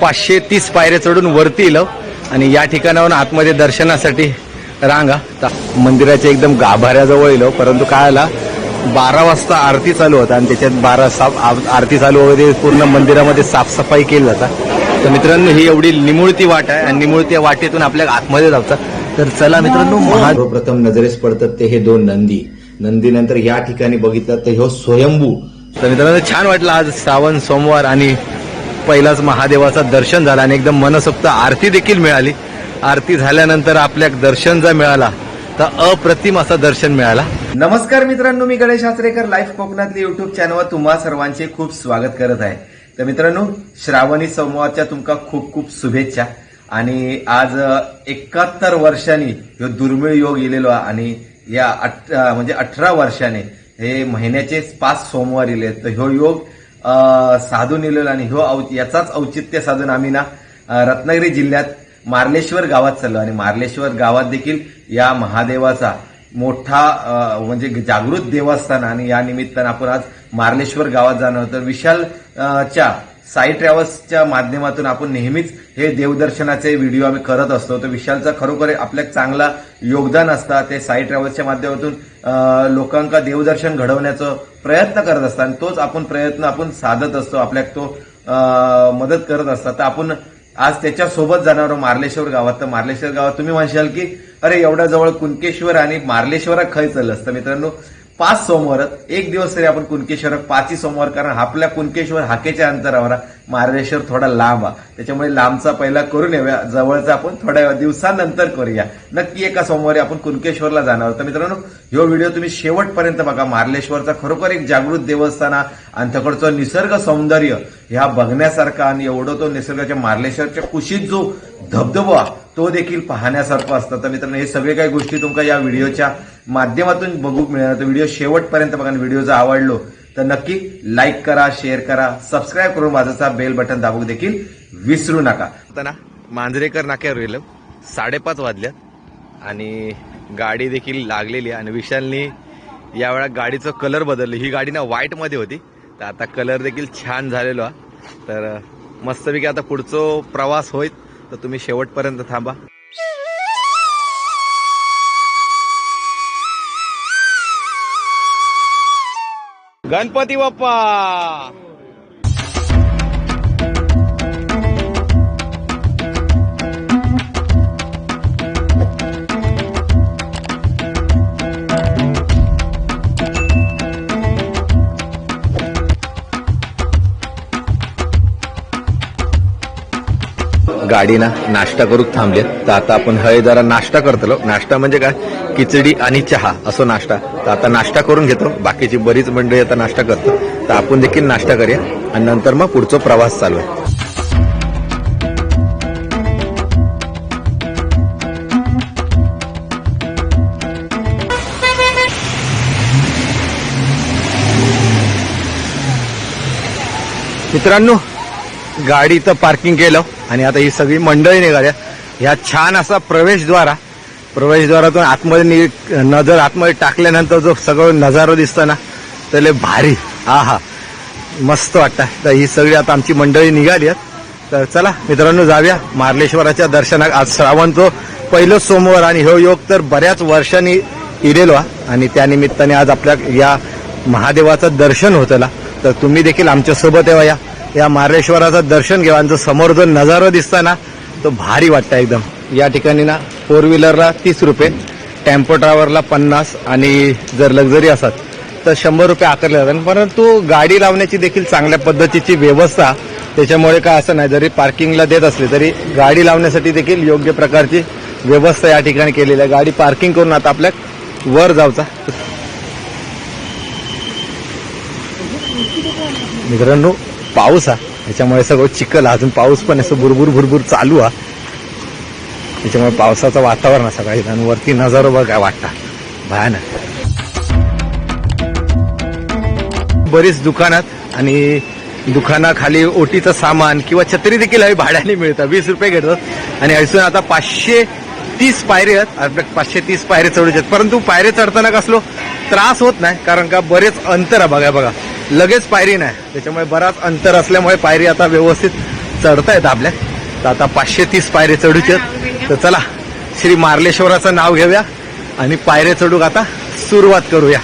पाचशे तीस पायऱ्या चढून वरती येलो. आणि या ठिकाणाहून आतमध्ये दर्शनासाठी रांगा. मंदिराच्या एकदम गाभाऱ्याजवळ येलो. परंतु काय आला? बारा वाजता आरती चालू होता आणि त्याच्यात बारा साफ आरती चालू वगैरे पूर्ण मंदिरामध्ये साफसफाई केली जातात तर मित्रांनो ही एवढी निमुळती वाट आहे आणि निमुळती वाटेतून आपल्या आतमध्ये जातात तर चला मित्रांनो महा सर्वप्रथम नजरेस पडतात ते हे दोन नंदी. नंदी नंतर या ठिकाणी बघितलं तर ह्यो स्वयंभू. तर मित्रांनो छान वाटलं आज श्रावण सोमवार आणि पहिलाच महादेवाचं दर्शन झालं आणि एकदम मनसोक्त आरती देखील मिळाली. आरती झाल्यानंतर आपल्या दर्शन जर मिळाला तर अप्रतिम असं दर्शन मिळाला. नमस्कार मित्रांनो मी गणेश आचरेकर लाईव्ह कोकणातली युट्यूब चॅनलवर तुम्हा सर्वांचे खूप स्वागत करत आहे. तर मित्रांनो श्रावणी सोमवारच्या तुमका खूप खूप शुभेच्छा. आणि आज एकाहत्तर वर्षांनी ह्यो दुर्मिळ योग येलेलो आहे आणि या अठ म्हणजे अठरा वर्षाने हे महिन्याचे पाच सोमवार इले तर ह्यो योग साधून येलेलो आणि ह्यो औ- याचाच औचित्य साधून आम्ही ना रत्नागिरी जिल्ह्यात मार्लेश्वर गावात चाललो. आणि मार्लेश्वर गावात देखील या महादेवाचा मोठा म्हणजे जागृत देवस्थान आणि या निमित्तानं आपण आज मार्लेश्वर गावात जाणार आहोत. तर विशालच्या साई ट्रॅव्हल्सच्या माध्यमातून आपण नेहमीच हे देवदर्शनाचे व्हिडिओ आम्ही करत असतो. तर विशालचा खरोखर आपल्या चांगला योगदान असता. ते साई ट्रॅव्हल्सच्या माध्यमातून लोकांका देवदर्शन घडवण्याचा प्रयत्न करत असतात आणि तोच आपण प्रयत्न आपण साधत असतो आपल्याक तो मदत करत असतात. तर आपण आज त्याच्यासोबत जाणार मार्लेश्वर गावात. तर मार्लेश्वर गावात तुम्ही म्हणशाल की अरे एवढ्या जवळ कुणकेश्वर आणि मार्लेश्वरात खय चाललं असतं मित्रांनो? पाच सोमवार एक दिवस तरी आपण कुणकेश्वर पाचही सोमवार कारण आपल्या कुणकेश्वर हाकेच्या अंतरावर आहे. मार्लेश्वर थोडा लांब आहे. त्याच्यामुळे लांबचा पहिला करून येऊया. जवळचा आपण थोड्या दिवसानंतर करूया. नक्की एका सोमवारी आपण कुणकेश्वरला जाणार आहोत. तर मित्रांनो ह्यो व्हिडिओ तुम्ही शेवटपर्यंत बघा. मार्लेश्वरचा खरोखर एक जागृत देवस्थान आहे. आणि तिकडचं निसर्ग सौंदर्य ह्या बघण्यासारखा आणि एवढं तो निसर्गाच्या मार्लेश्वरच्या कुशीत जो धबधबा तो देखील पाहण्यासारखा असतात तर मित्रांनो हे सगळे काही गोष्टी तुमका या व्हिडिओच्या माध्यमातून बघू मिळणार. तर व्हिडिओ शेवटपर्यंत बघा व्हिडिओ जर आवडलो तर नक्की लाईक करा शेअर करा सबस्क्राईब करून माझाचा बेल बटन दाबू देखील विसरू नका. ना मांजरेकर नाक्यावर गेलो. साडेपाच वाजल्यात आणि गाडी देखील लागलेली आहे. आणि विशालनी यावेळा गाडीचं कलर बदललं. ही गाडी ना व्हाईटमध्ये होती. तर आता कलर देखील छान झालेलो तर मस्तपैकी आता पुढचं प्रवास होईल. तर तुम्ही शेवटपर्यंत थांबा. गणपती बाप्पा! गाडी ना नाश्ता करूक थांबले तर आता आपण हय जरा नाश्ता करतलो. नाश्ता म्हणजे काय? खिचडी आणि चहा असो नाश्ता. तर आता नाश्ता करून घेतो. बाकीची बरीच मंडळी आता नाश्ता करतो तर आपण देखील नाश्ता करूया आणि नंतर मग पुढचा प्रवास चालू आहे. मित्रांनो गाडी इथं पार्किंग केलं आणि आता ही सगळी मंडळी निघाल्या. ह्या छान असा प्रवेशद्वारा प्रवेशद्वारातून आतमध्ये नि- नजर आतमध्ये टाकल्यानंतर जो सगळं नजारा दिसतं ना त्याला लय भारी. हा हा मस्त वाटतं. तर ही सगळी आता आमची मंडळी निघाली आहेत. तर चला मित्रांनो जाऊया. मार्लेश्वराच्या दर्शनात आज श्रावण तो पहिलं सोमवार आणि हो योग तर बऱ्याच वर्षांनी इलेलो आणि त्यानिमित्ताने आज आपल्या या महादेवाचं दर्शन होतं तर तुम्ही देखील आमच्यासोबत येवा या. या मार्लेश्वराचं दर्शन घेवा आणि जो समोर जो नजारा दिसता ना तो भारी वाटतं एकदम. या ठिकाणी ना फोर व्हीलरला तीस रुपये टेम्पो ड्रायव्हरला पन्नास आणि जर लक्झरी असतात तर शंभर रुपये आकारले जातात. परंतु गाडी लावण्याची देखील चांगल्या पद्धतीची व्यवस्था त्याच्यामुळे काय असं नाही जरी पार्किंगला देत असले तरी गाडी लावण्यासाठी देखील योग्य प्रकारची व्यवस्था या ठिकाणी केलेली आहे. गाडी पार्किंग करून आता आपल्या वर जाऊचा. मित्रांनो पाऊस हा. त्याच्यामुळे सगळं चिखल आहे. अजून पाऊस पण असं भुरभुर भुरभुर चालू आहे त्याच्यामुळे पावसाचं वातावरण आहे सकाळी आणि वरती नजारा बघ काय वाटता. भयानक. बरीच दुकानात आणि दुकानाखाली ओटीचं सामान किंवा छत्री देखील आहे भाड्याने मिळतं. वीस रुपये घेतात आणि ऐसून आता पाचशे तीस पायरे आहेत. पाचशे तीस पायरे चढूचे आहेत परंतु पायरे चढताना कसलो त्रास होत नाही कारण का बरेच अंतर आहे बघा बघा. लगेच पायरी नाही. त्याच्यामुळे बराच अंतर असल्यामुळे पायरी आता व्यवस्थित चढता येतं आपल्या. तर आता पाचशे तीस पायरे चढूचे तर चला श्री मार्लेश्वराचं नाव घेऊया आणि पायरे चढूक आता सुरुवात करूया.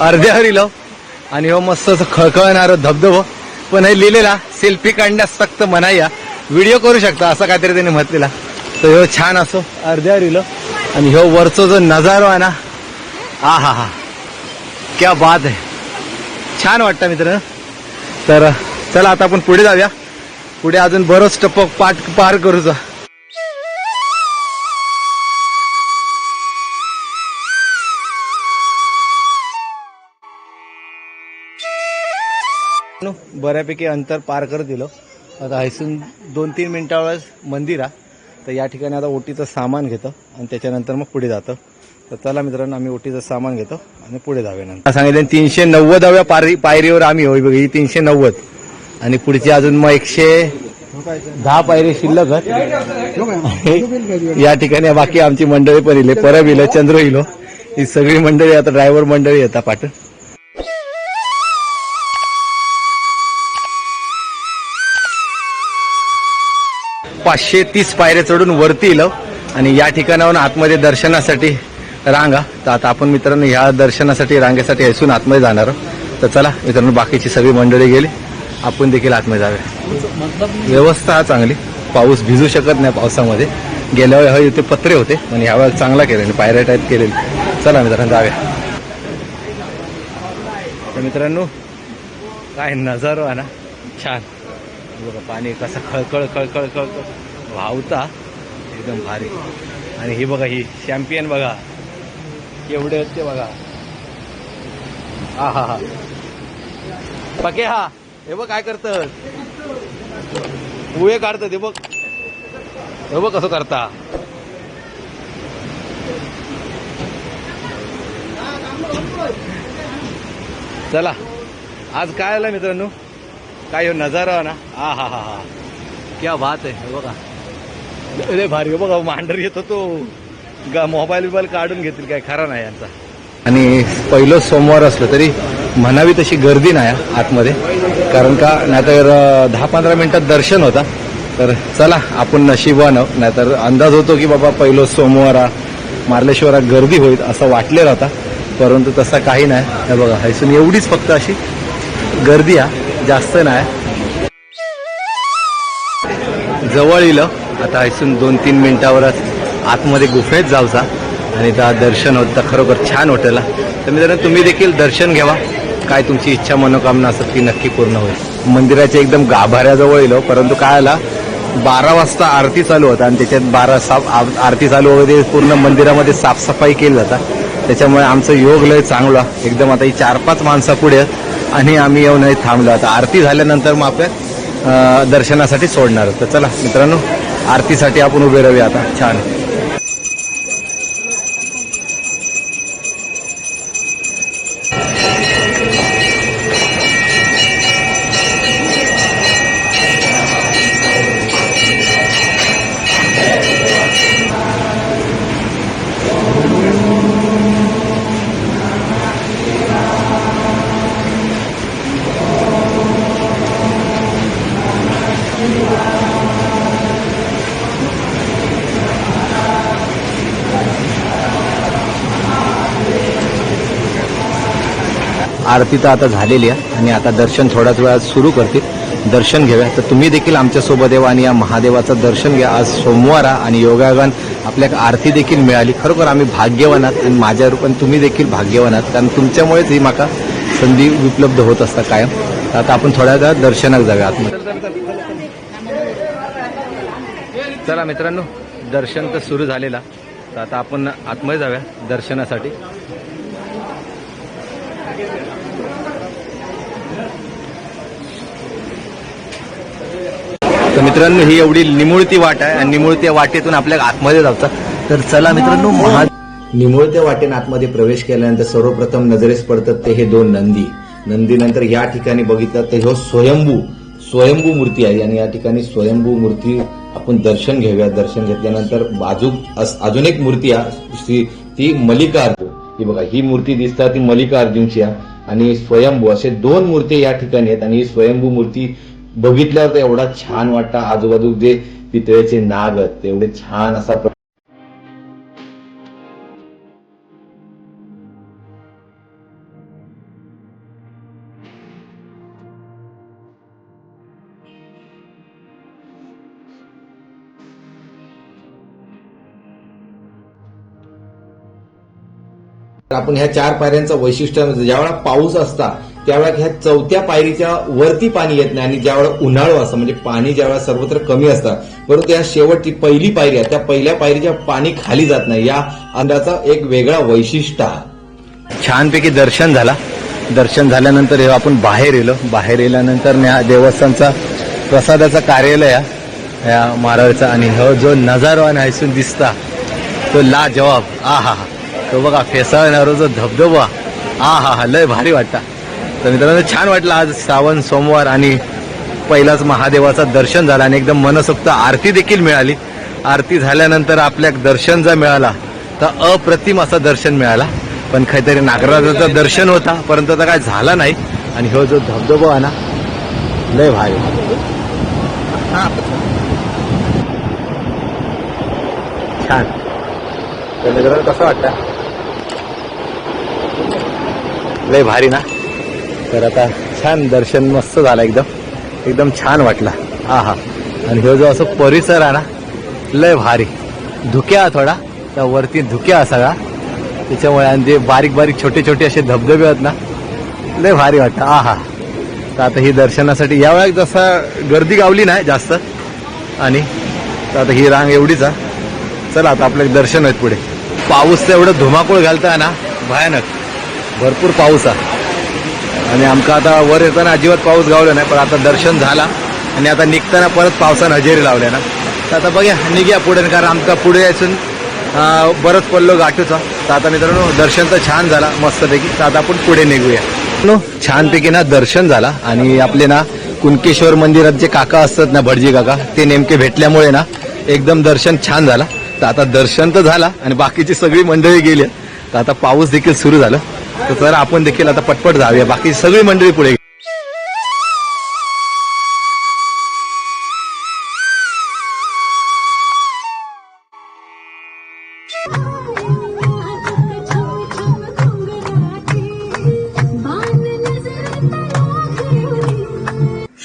अर्ध्या हरिलो आणि हो मस्त असं खळखळणारं धबधबो. पण हे लिहिलेला सेल्फी काढण्यास फक्त मनाया व्हिडिओ करू शकता असं काहीतरी त्याने म्हटलेला. तर ह्यो छान असो अर्ध्या हरिलो आणि ह्यो वरचो जो नजारो आहे ना आ हा. हा क्या बात आहे. छान वाटतं मित्र तर चला आता आपण पुढे जाऊया. पुढे अजून बरंच टप्प पाठ पार करूचा बऱ्यापैकी अंतर पार करत दिलं. आता हायसून दोन तीन मिनिटावर मंदिर आहे तर या ठिकाणी आता ओटीचं सामान घेतं आणि त्याच्यानंतर मग पुढे जातं. तर चला मित्रांनो आम्ही ओटीचं सामान घेतो आणि पुढे जाऊया नंतर. सांगितलं तीनशे नव्वदाव्या पारी पायरीवर आम्ही होई बघ ही तीनशे नव्वद. आणि पुढची अजून मग एकशे दहा पायरी शिल्लक या ठिकाणी बाकी आमची मंडळी पण इले परब इलो चंद्र इलो. ही सगळी मंडळी आता ड्रायव्हर मंडळी येतात पाठ. पाचशे तीस पायऱ्या चढून वरती येलो. आणि या ठिकाणाहून आतमध्ये दर्शनासाठी रांगा. तर आता आपण मित्रांनो ह्या दर्शनासाठी रांगेसाठी असून आतमध्ये जाणार आहोत. तर चला मित्रांनो बाकीची सगळी मंडळी गेली. आपण देखील आतमध्ये जाऊया. व्यवस्था चांगली. पाऊस भिजू शकत नाही पावसामध्ये. गेल्या हवे इथे पत्रे होते पण यावेळेला चांगला केले पायऱ्या टाईप केलेली चला मित्रांनो जाऊया. तर मित्रांनो काय नजारो आहे ना? छान. बघा पाणी कसं खळखळ खळखळ खळखळ. व्हावता एकदम भारी. आणि ही बघा ही चॅम्पियन बघा. केवढे आहेत ते बघा. हा हा. हा पके हा. हे बघ काय करत. उये काढतं हे बघ. हे बघ कसं करता. चला. आज काय आलं मित्रांनो? काय यो नजारा ना? हा हा हा हा. क्या बात आहे बघा. अरे भारी बघा मांडर येतो तो. गा मोबाईल बिबाईल काढून घेतील काय खरा नाही यांचा. आणि पहिलं सोमवार असलं तरी म्हणावी तशी गर्दी नाही आतमध्ये. कारण का नाहीतर दहा पंधरा मिनिटात दर्शन होता. तर चला आपण नशिबानं नाहीतर अंदाज होतो की बाबा पहिलं सोमवार मार्लेश्वरात गर्दी होईल असं वाटलेलं होता. परंतु तसा काही नाही. हे बघा हैसून एवढीच फक्त अशी गर्दी आहे जास्त नाही. जवळ येलं आता इथून दोन तीन मिनिटावरच आतमध्ये गुफेत जाऊचा. आणि त्या दर्शन होतं खरोखर छान हॉटेलला तर मित्रांनो तुम्ही देखील दर्शन घ्यावा. काय तुमची इच्छा मनोकामना असत ती नक्की पूर्ण होईल. मंदिराच्या एकदम गाभाऱ्याजवळ येलो हो. परंतु काय आला बारा वाजता आरती चालू होता. आणि त्याच्यात बारा साफ आ- आरती चालू वगैरे पूर्ण मंदिरामध्ये साफसफाई केली जातात त्याच्यामुळे आमचं योग लय चांगला. एकदम आता ही चार पाच माणसं पुढे आहेत. आणि आम्ही येऊन थांबलो. आता आरती झाल्यानंतर मग आपल्या दर्शनासाठी सोडणार. तर चला मित्रांनो आरतीसाठी आपण उभे राहूया आता. छान. आरती तर आता झालेली आहे आणि आता दर्शन थोड्याच वेळात सुरू करतील. दर्शन घेऊया. तर तुम्ही देखील आमच्यासोबत येवा आणि या महादेवाचं दर्शन घ्या. आज सोमवार आहे आणि योगायोगान आपल्याला आरती देखील मिळाली. खरोखर आम्ही भाग्यवान आहात आणि माझ्या रूपाने तुम्ही देखील भाग्यवान आहात. कारण तुमच्यामुळेच ही माका संधी उपलब्ध होत असता कायम. तर आता आपण थोड्या वेळात दर्शनात जाऊया आतमध्ये. चला मित्रांनो दर्शन तर सुरू झालेला. तर आता आपण आतमध्ये जाऊया दर्शनासाठी. मित्रांनो ही एवढी निमुळती वाट आहे आणि निमुळत्या वाटेतून आपल्या आतमध्ये जायचं तर चला मित्रांनो महा निमुळत्या वाटेने आतमध्ये प्रवेश केल्यानंतर सर्वप्रथम नजरेस पडतात ते हे दोन नंदी. नंदीनंतर या ठिकाणी बघितलं तर ह्यो स्वयंभू स्वयंभू मूर्ती आहे. आणि या ठिकाणी स्वयंभू मूर्ती आपण दर्शन घेऊया. दर्शन घेतल्यानंतर बाजू अजून एक मूर्ती आहे. ती मल्लिकार्जुन. ही बघा ही मूर्ती दिसतात ती मल्लिकार्जुनची आहे. आणि स्वयंभू असे दोन मूर्ती या ठिकाणी आहेत. आणि ही स्वयंभू मूर्ती बघितल्यावर तर एवढा छान वाटता. आजूबाजू जे पितळेचे नाग तेवढे छान असा आपण ह्या चार पायऱ्यांचं वैशिष्ट्य ज्यावेळा पाऊस असता त्यावेळेला ह्या चौथ्या पायरीच्या वरती पाणी येत नाही आणि ज्यावेळेला उन्हाळू असतं म्हणजे पाणी ज्यावेळेला सर्वत्र कमी असतं परंतु या शेवटची पहिली पायरी आहे त्या पहिल्या पायरीच्या पाणी खाली जात नाही. या अंदाचा एक वेगळा वैशिष्ट्य आहे. छानपैकी दर्शन झाला. दर्शन झाल्यानंतर हे आपण बाहेर येलो. बाहेर येल्यानंतर या देवस्थानचा प्रसादाचा कार्यालय या महाराजचा आणि हो जो नजारो आणि दिसता तो ला जवाब आ हा हा तो बघा फेसाळणारा जो धबधबा. आ हा हा लय भारी वाटता. तर मित्रांनो छान वाटलं आज श्रावण सोमवार आणि पहिलाच महादेवाचं दर्शन झालं आणि एकदम मनसोक्त आरती देखील मिळाली. आरती झाल्यानंतर आपल्या दर्शन जर मिळाला तर अप्रतिम असं दर्शन मिळाला. पण काहीतरी नागराजाचं दर्शन होता परंतु आता काय झाला नाही. आणि हो जो धबधबा आहे ना लय भारी. छान. तर कसं वाटतं? लय भारी ना? तर आता छान दर्शन मस्त झालं एकदम. एकदम छान वाटला. हा हा आणि ह्यो जो असं परिसर आहे ना लय भारी. धुक्या थोडा. त्या वरती धुक्या सगळा. त्याच्यामुळे आणि ते बारीक बारीक छोटे छोटे असे धबधबे आहेत ना लय भारी वाटतं. आ हा तर आता ही दर्शनासाठी या जसा गर्दी गावली नाही जास्त. आणि तर आता ही रांग एवढीच आहे. चला आता आपलं दर्शन आहेत पुढे. पाऊस तर एवढं धुमाकूळ घालता ना भयानक. भरपूर पाऊस आहे. आणि आमका आता वर येताना अजिबात पाऊस गावला नाही पण आता दर्शन झाला. आणि आता निघताना परत पावसानं हजेरी लावल्या ना. तर आता बघ्या निघ्या पुढे कारण आमचा पुढे यायचं बरंच पडलो गाठूचा. तर आता मित्रांनो दर्शन तर छान झाला मस्तपैकी. तर आता आपण पुढे निघूया. नो छानपैकी ना दर्शन झाला. आणि आपले ना कुणकेश्वर मंदिरात जे काका असतात ना भटजी काका ते नेमके भेटल्यामुळे ना एकदम दर्शन छान झाला. तर आता दर्शन तर झाला आणि बाकीची सगळी मंडळी गेली. तर आता पाऊस देखील सुरू झालं. तर जरा आपण देखील आता पटपट जाऊया. बाकी सगळी मंडळी पुढे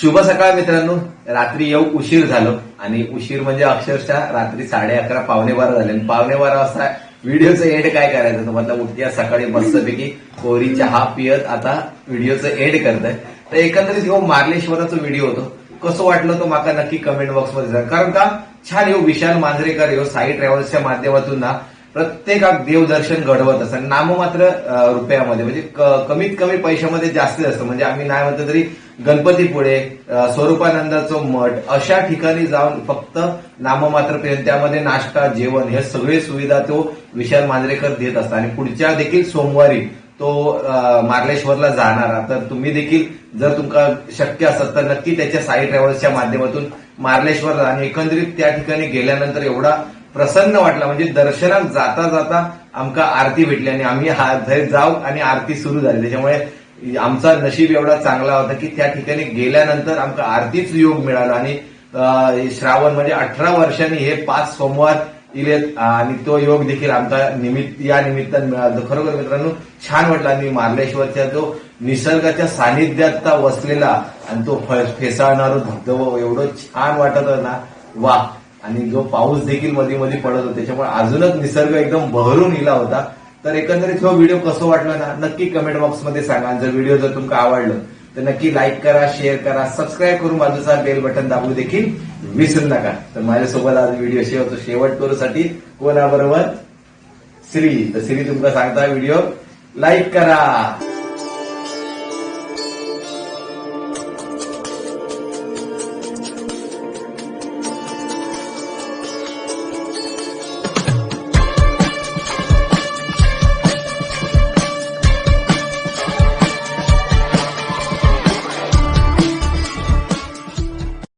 शुभ सकाळ मित्रांनो. रात्री येऊ उशीर झालो आणि उशीर म्हणजे अक्षरशः रात्री साडे अकरा पावणे बारा झाले आणि पावणे बारा वाजता व्हिडिओचं एड काय करायचं? तर म्हटलं उठल्या सकाळी मस्तपैकी कोरी चहा पियत आता व्हिडिओचं एड करताय. तर एकंदरीत हो मार्लेश्वराचा व्हिडिओ होतो. कसं वाटलं तो माका नक्की कमेंट बॉक्समध्ये सांग. कारण का छान येऊ विशाल मांजरेकर येऊ साई ट्रॅव्हल्सच्या माध्यमातून ना प्रत्येकात देवदर्शन घडवत असतात नाममात्र मात्र रुपयामध्ये. म्हणजे कमीत कमी पैशामध्ये जास्तीत असतं म्हणजे आम्ही नाही म्हणतो तरी गणपतीपुळे स्वरूपानंदाचं मठ अशा ठिकाणी जाऊन फक्त नाममात्र पेन त्यामध्ये नाश्ता जेवण हे सगळे सुविधा तो विशाल मांजरेकर देत असतात. आणि पुढच्या देखील सोमवारी तो मार्लेश्वरला जाणार. तर तुम्ही देखील जर तुमका शक्य असत तर नक्की त्याच्या साई ट्रॅव्हल्सच्या माध्यमातून मार्लेश्वरला आणि एकंदरीत त्या ठिकाणी गेल्यानंतर एवढा प्रसन्न वाटला. म्हणजे दर्शनात जाता जाता आमका आरती भेटली आणि आम्ही हा जाऊ आणि आरती सुरू झाली. त्याच्यामुळे आमचा नशीब एवढा चांगला होता की त्या ठिकाणी गेल्यानंतर आमचा आरतीच योग मिळाला. आणि श्रावण म्हणजे अठरा वर्षांनी हे पाच सोमवार इलेत आणि तो योग देखील आमचा निमित्त या निमित्तानं मिळाला. खरोखर मित्रांनो छान वाटला. आणि मार्लेश्वरच्या जो निसर्गाच्या सानिध्यात वसलेला आणि तो फेसाळणारा धबधबा एवढं छान वाटत ना. वा आणि जो पाऊस देखील मध्ये मध्ये पडत होता. त्याच्यामुळे अजूनच निसर्ग एकदम बहरून इला होता. तर एकंदरीत हा व्हिडिओ कसं वाटलं ना नक्की कमेंट बॉक्समध्ये सांगा. जर व्हिडिओ जर तुमका आवडलं तर नक्की लाईक करा शेअर करा सबस्क्राईब करून बाजूचा बेल बटन दाबू देखील विसरू नका. तर माझ्यासोबत आज व्हिडिओ शेवट शेवट करूसाठी कोणाबरोबर? श्री. तर श्री तुमका सांगता व्हिडिओ. लाईक करा.